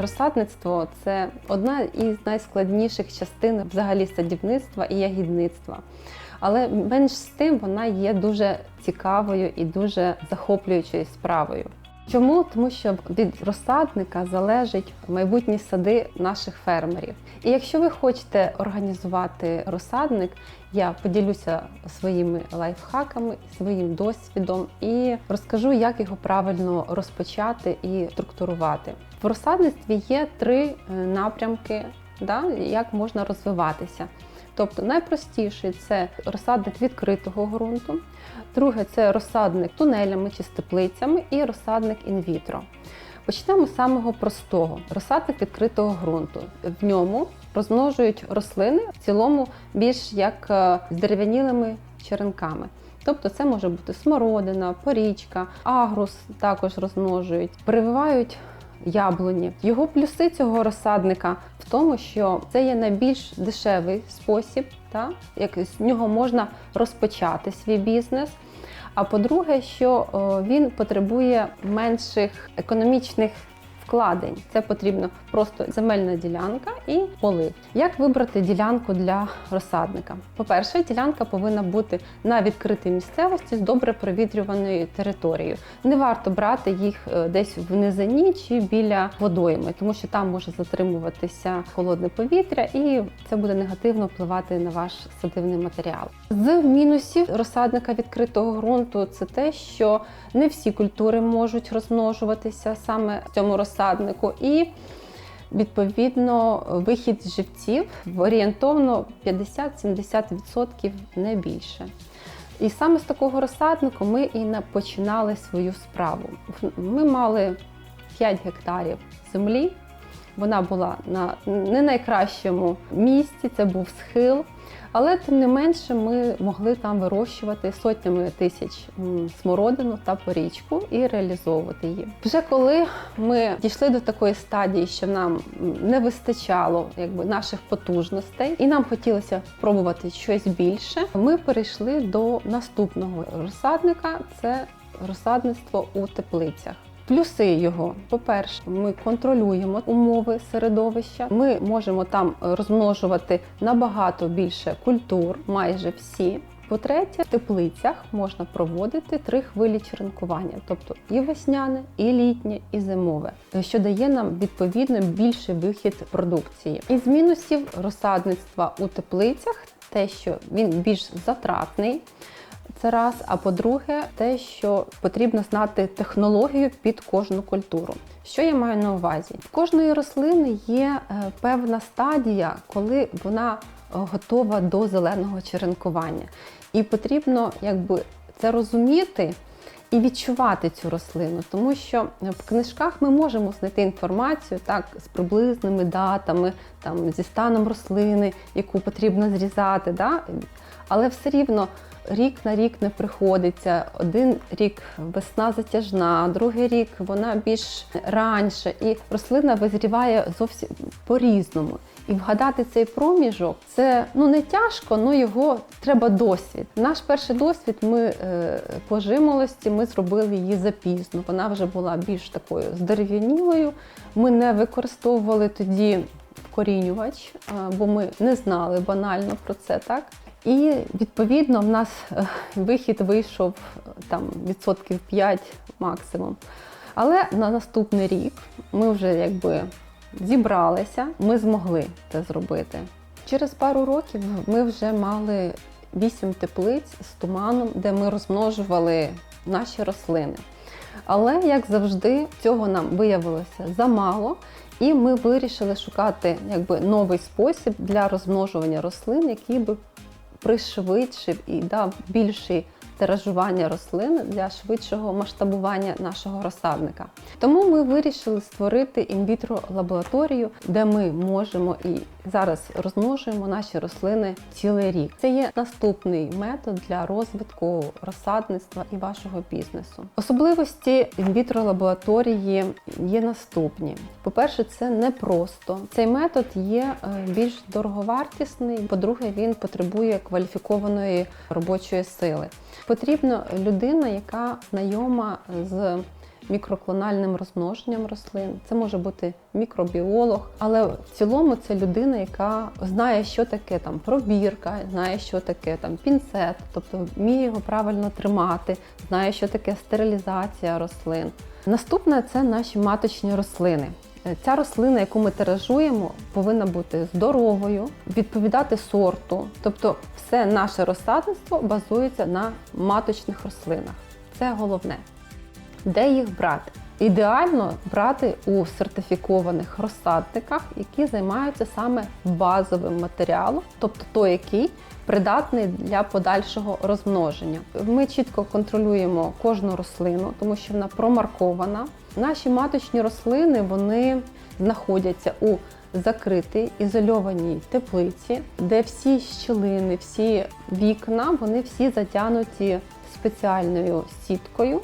Розсадництво це одна із найскладніших частин взагалі садівництва і ягідництва. Але менш з тим вона є дуже цікавою і дуже захоплюючою справою. Чому? Тому що від розсадника залежать майбутні сади наших фермерів. І якщо ви хочете організувати розсадник, я поділюся своїми лайфхаками, своїм досвідом і розкажу, як його правильно розпочати і структурувати. В розсадництві є три е, напрямки, да, як можна розвиватися. Тобто найпростіший це розсадник відкритого ґрунту, друге це розсадник тунелями чи з теплицями, і розсадник інвітро. Почнемо з самого простого розсадник відкритого ґрунту. В ньому розмножують рослини в цілому більш як е, з дерев'янілими черенками. Тобто це може бути смородина, порічка, агрус також розмножують, прививають яблуні. Його плюси цього розсадника в тому, що це є найбільш дешевий спосіб, та, як з нього можна розпочати свій бізнес. А по-друге, що о, він потребує менших економічних вкладень. Це потрібно просто земельна ділянка і полив. Як вибрати ділянку для розсадника? По-перше, ділянка повинна бути на відкритій місцевості з добре провітрюваною територією. Не варто брати їх е, десь в низині чи біля водойми, тому що там може затримуватися холодне повітря, і це буде негативно впливати на ваш садивний матеріал. З мінусів розсадника відкритого ґрунту це те, що не всі культури можуть розмножуватися саме в цьому розсаднику, і відповідно вихід живців орієнтовно 50-70% не більше. І саме з такого розсаднику ми і на- починали свою справу. Ми мали 5 гектарів землі. Вона була на не найкращому місці, це був схил. Але тим не менше ми могли там вирощувати сотнями тисяч смородину та порічку і реалізовувати її. Вже коли ми дійшли до такої стадії, що нам не вистачало якби наших потужностей, і нам хотілося пробувати щось більше, ми перейшли до наступного розсадника це розсадництво у теплицях. Плюси його, по-перше, ми контролюємо умови середовища. Ми можемо там розмножувати набагато більше культур, майже всі. По-третє, в теплицях можна проводити три хвилі черенкування, тобто і весняне, і літнє, і зимове, що дає нам відповідно більший вихід продукції. Із мінусів розсадництва у теплицях те, що він більш затратний. Це раз. А по-друге, те, що потрібно знати технологію під кожну культуру. Що я маю на увазі? В кожної рослини є е, певна стадія, коли вона е, готова до зеленого черенкування. І потрібно якби це розуміти. І відчувати цю рослину, тому що в книжках ми можемо знайти інформацію так з приблизними датами, там зі станом рослини, яку потрібно зрізати. Да? Але все рівно рік на рік не приходиться. Один рік весна затяжна, другий рік вона більш раніше, і рослина визріває зовсім по-різному. І вгадати цей проміжок це ну не тяжко, але його треба досвід. Наш перший досвід ми е, по жимолості ми зробили її запізно. Вона вже була більш такою здерев'янілою. Ми не використовували тоді вкорінювач, е, бо ми не знали банально про це так. І відповідно в нас е, вихід вийшов е, там відсотків 5 максимум. Але на наступний рік ми вже якби зібралися, ми змогли це зробити. Через пару років ми вже мали 8 теплиць з туманом, де ми розмножували наші рослини. Але, як завжди, цього нам виявилося замало, і ми вирішили шукати якби, новий спосіб для розмножування рослин, який би пришвидшив і дав більший тиражування рослин для швидшого масштабування нашого розсадника. Тому ми вирішили створити інвітро лабораторію, де ми можемо і зараз розмножуємо наші рослини цілий рік. Це є наступний метод для розвитку розсадництва і вашого бізнесу. Особливості інвітро лабораторії є наступні: по-перше, це не просто цей метод є е, більш дороговартісний. По-друге, він потребує кваліфікованої робочої сили. Потрібна людина, яка знайома з мікроклональним розмноженням рослин. Це може бути мікробіолог, але в цілому це людина, яка знає, що таке там пробірка, знає, що таке там пінцет, тобто вміє його правильно тримати, знає, що таке стерилізація рослин. Наступне це наші маточні рослини. Ця рослина, яку ми тиражуємо, повинна бути здоровою, відповідати сорту. Тобто, все наше розсадництво базується на маточних рослинах. Це головне. Де їх брати? Ідеально брати у сертифікованих розсадниках, які займаються саме базовим матеріалом, тобто той, який придатний для подальшого розмноження. Ми чітко контролюємо кожну рослину, тому що вона промаркована. Наші маточні рослини вони знаходяться у закритій ізольованій теплиці, де всі щілини, всі вікна, вони всі затягнуті спеціальною сіткою,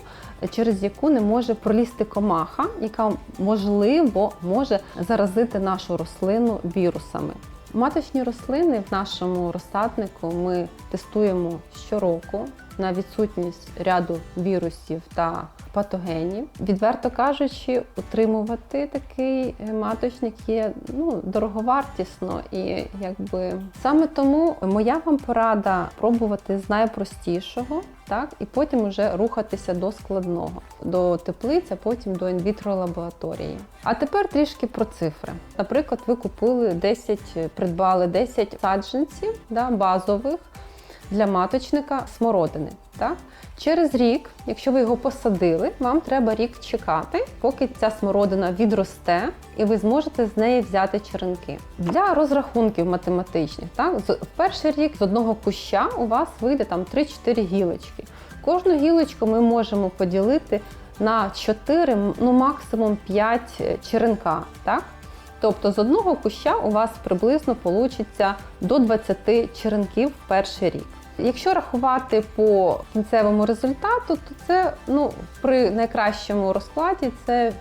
через яку не може пролізти комаха, яка можливо може заразити нашу рослину вірусами. Маточні рослини в нашому розсаднику ми тестуємо щороку на відсутність ряду вірусів та патогенів. Відверто кажучи, утримувати такий маточник є ну, дороговартісно і якби саме тому моя вам порада пробувати з найпростішого, так і потім вже рухатися до складного, до теплиць, а потім до інвітро лабораторії. А тепер трішки про цифри. Наприклад, ви купили 10, придбали 10 саджанців да, базових для маточника смородини. Так? Через рік, якщо ви його посадили, вам треба рік чекати, поки ця смородина відросте, і ви зможете з неї взяти черенки. Для розрахунків математичних, так, в перший рік з одного куща у вас вийде там 3-4 гілочки. Кожну гілочку ми можемо поділити на 4, ну максимум 5 черенка. Так? Тобто з одного куща у вас приблизно вийде до 20 черенків в перший рік. Якщо рахувати по кінцевому результату, то це ну, при найкращому розкладі це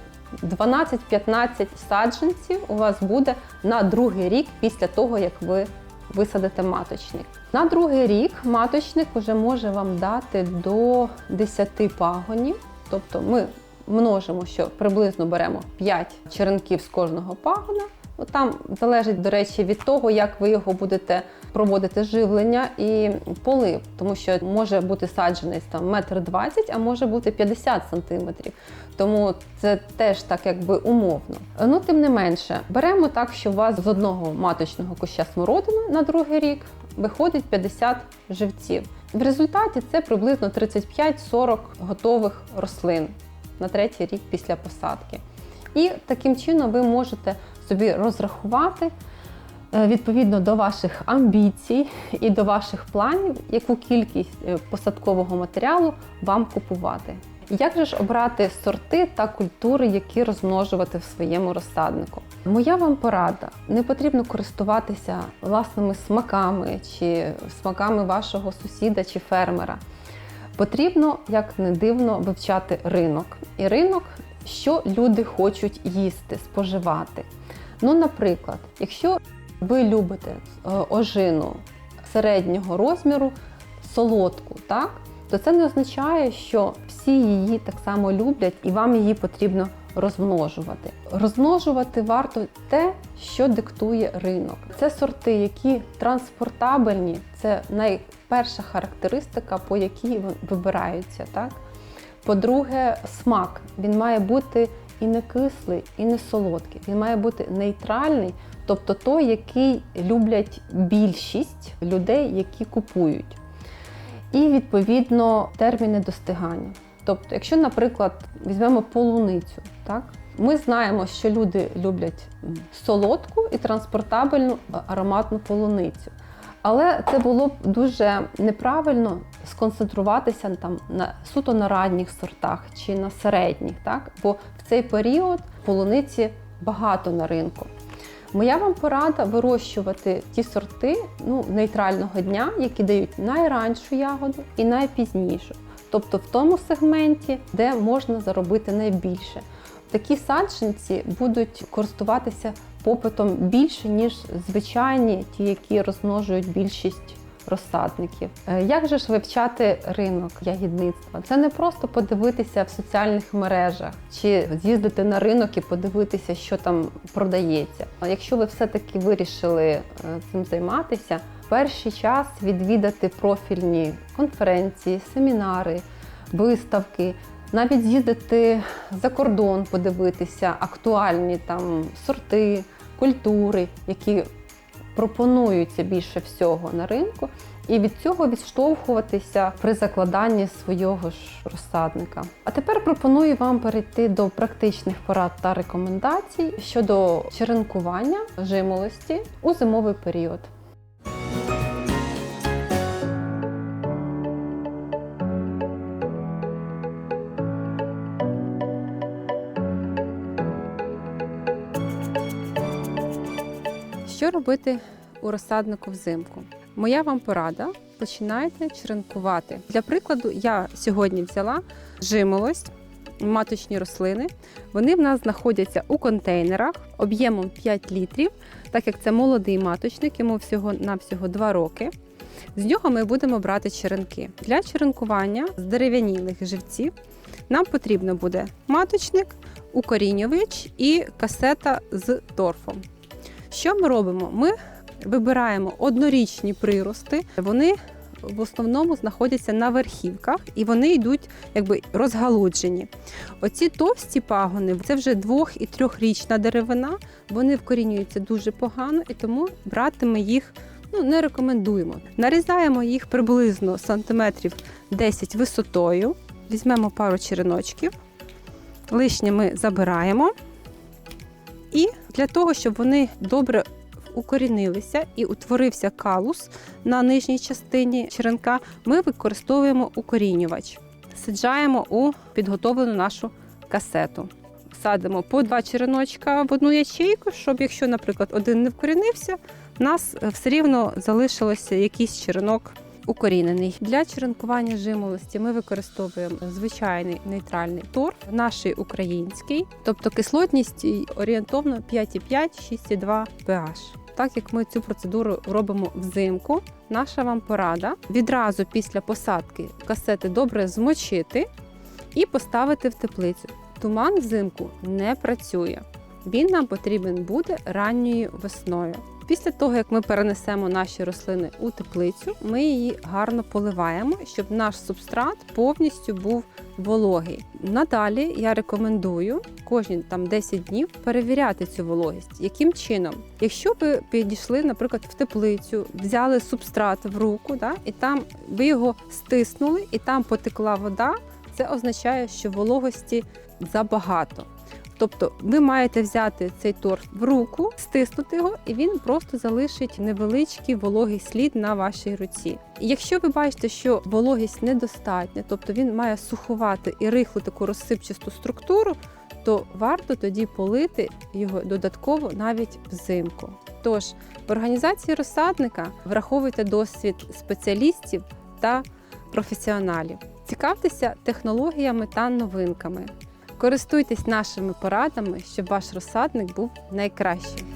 12-15 саджанців у вас буде на другий рік після того, як ви висадите маточник. На другий рік маточник вже може вам дати до 10 пагонів. Тобто ми множимо, що приблизно беремо 5 черенків з кожного пагона. Там залежить, до речі, від того, як ви його будете проводити живлення і полив, тому що може бути саджений там метр двадцять, а може бути 50 сантиметрів. Тому це теж так якби умовно. Ну, тим не менше, беремо так, що у вас з одного маточного куща смородини на другий рік виходить 50 живців. В результаті це приблизно 35-40 готових рослин на третій рік після посадки. І таким чином ви можете собі розрахувати е, відповідно до ваших амбіцій і до ваших планів, яку кількість е, посадкового матеріалу вам купувати. Як же ж обрати сорти та культури, які розмножувати в своєму розсаднику? Моя вам порада: не потрібно користуватися власними смаками чи смаками вашого сусіда чи фермера. Потрібно, як не дивно, вивчати ринок. І ринок, що люди хочуть їсти, споживати. Ну, наприклад, якщо ви любите е, ожину середнього розміру, солодку, так, то це не означає, що всі її так само люблять і вам її потрібно розмножувати. Розмножувати варто те, що диктує ринок. Це сорти, які транспортабельні, це найперша характеристика, по якій вибираються. Так? По-друге, смак він має бути і не кислий, і не солодкий. Він має бути нейтральний, тобто той, який люблять більшість людей, які купують. І, відповідно, терміни достигання. Тобто, якщо, наприклад, візьмемо полуницю, так? ми знаємо, що люди люблять солодку і транспортабельну ароматну полуницю. Але це було б дуже неправильно сконцентруватися там на суто на ранніх сортах чи на середніх, так? бо в цей період полуниці багато на ринку. Моя вам порада вирощувати ті сорти ну, нейтрального дня, які дають найраншу ягоду і найпізнішу. Тобто в тому сегменті, де можна заробити найбільше. Такі саджанці будуть користуватися попитом більше, ніж звичайні, ті, які розмножують більшість розсадників. Е, Як же ж вивчати ринок ягідництва? Це не просто подивитися в соціальних мережах чи з'їздити на ринок і подивитися, що там продається. А Якщо ви все-таки вирішили е, цим займатися, перший час відвідати профільні конференції, семінари, виставки. Навіть з'їздити за кордон, подивитися актуальні там сорти, культури, які пропонуються більше всього на ринку, і від цього відштовхуватися при закладанні свого ж розсадника. А тепер пропоную вам перейти до практичних порад та рекомендацій щодо черенкування жимолості у зимовий період. Робити у розсаднику взимку? Моя вам порада: починайте черенкувати. Для прикладу, я сьогодні взяла жимолость, маточні рослини. Вони в нас знаходяться у контейнерах об'ємом 5 літрів, так як це молодий маточник, йому всього навсього 2 роки. З нього ми будемо брати черенки. Для черенкування з дерев'янілих живців нам потрібно буде маточник, укорінювач і касета з торфом. Що ми робимо? Ми вибираємо однорічні прирости. Вони в основному знаходяться на верхівках і вони йдуть якби розгалуджені. Оці товсті пагони це вже двох і трьохрічна деревина. Вони вкорінюються дуже погано, і тому брати ми їх ну, не рекомендуємо. Нарізаємо їх приблизно сантиметрів 10 висотою. Візьмемо пару череночків, лишнє ми забираємо. І для того, щоб вони добре укорінилися і утворився калус на нижній частині черенка, ми використовуємо укорінювач. Саджаємо у підготовлену нашу касету. Садимо по два череночка в одну ячейку, щоб якщо, наприклад, один не вкорінився, в нас все рівно залишилося якийсь черенок укорінений. Для черенкування жимолості ми використовуємо звичайний нейтральний торф, наш український, тобто кислотність орієнтовно 5,5-6,2 pH. Так як ми цю процедуру робимо взимку, наша вам порада відразу після посадки касети добре змочити і поставити в теплицю. Туман взимку не працює. Він нам потрібен буде ранньою весною. Після того, як ми перенесемо наші рослини у теплицю, ми її гарно поливаємо, щоб наш субстрат повністю був вологий. Надалі я рекомендую кожні там 10 днів перевіряти цю вологість. Яким чином? Якщо ви підійшли, наприклад, в теплицю, взяли субстрат в руку, да, і там ви його стиснули, і там потекла вода, це означає, що вологості забагато. Тобто ви маєте взяти цей торф в руку, стиснути його, і він просто залишить невеличкий вологий слід на вашій руці. Якщо ви бачите, що вологість недостатня, тобто він має сухувати і рихлу таку розсипчасту структуру, то варто тоді полити його додатково навіть взимку. Тож в організації розсадника враховуйте досвід спеціалістів та професіоналів. Цікавтеся технологіями та новинками. Користуйтесь нашими порадами, щоб ваш розсадник був найкращим.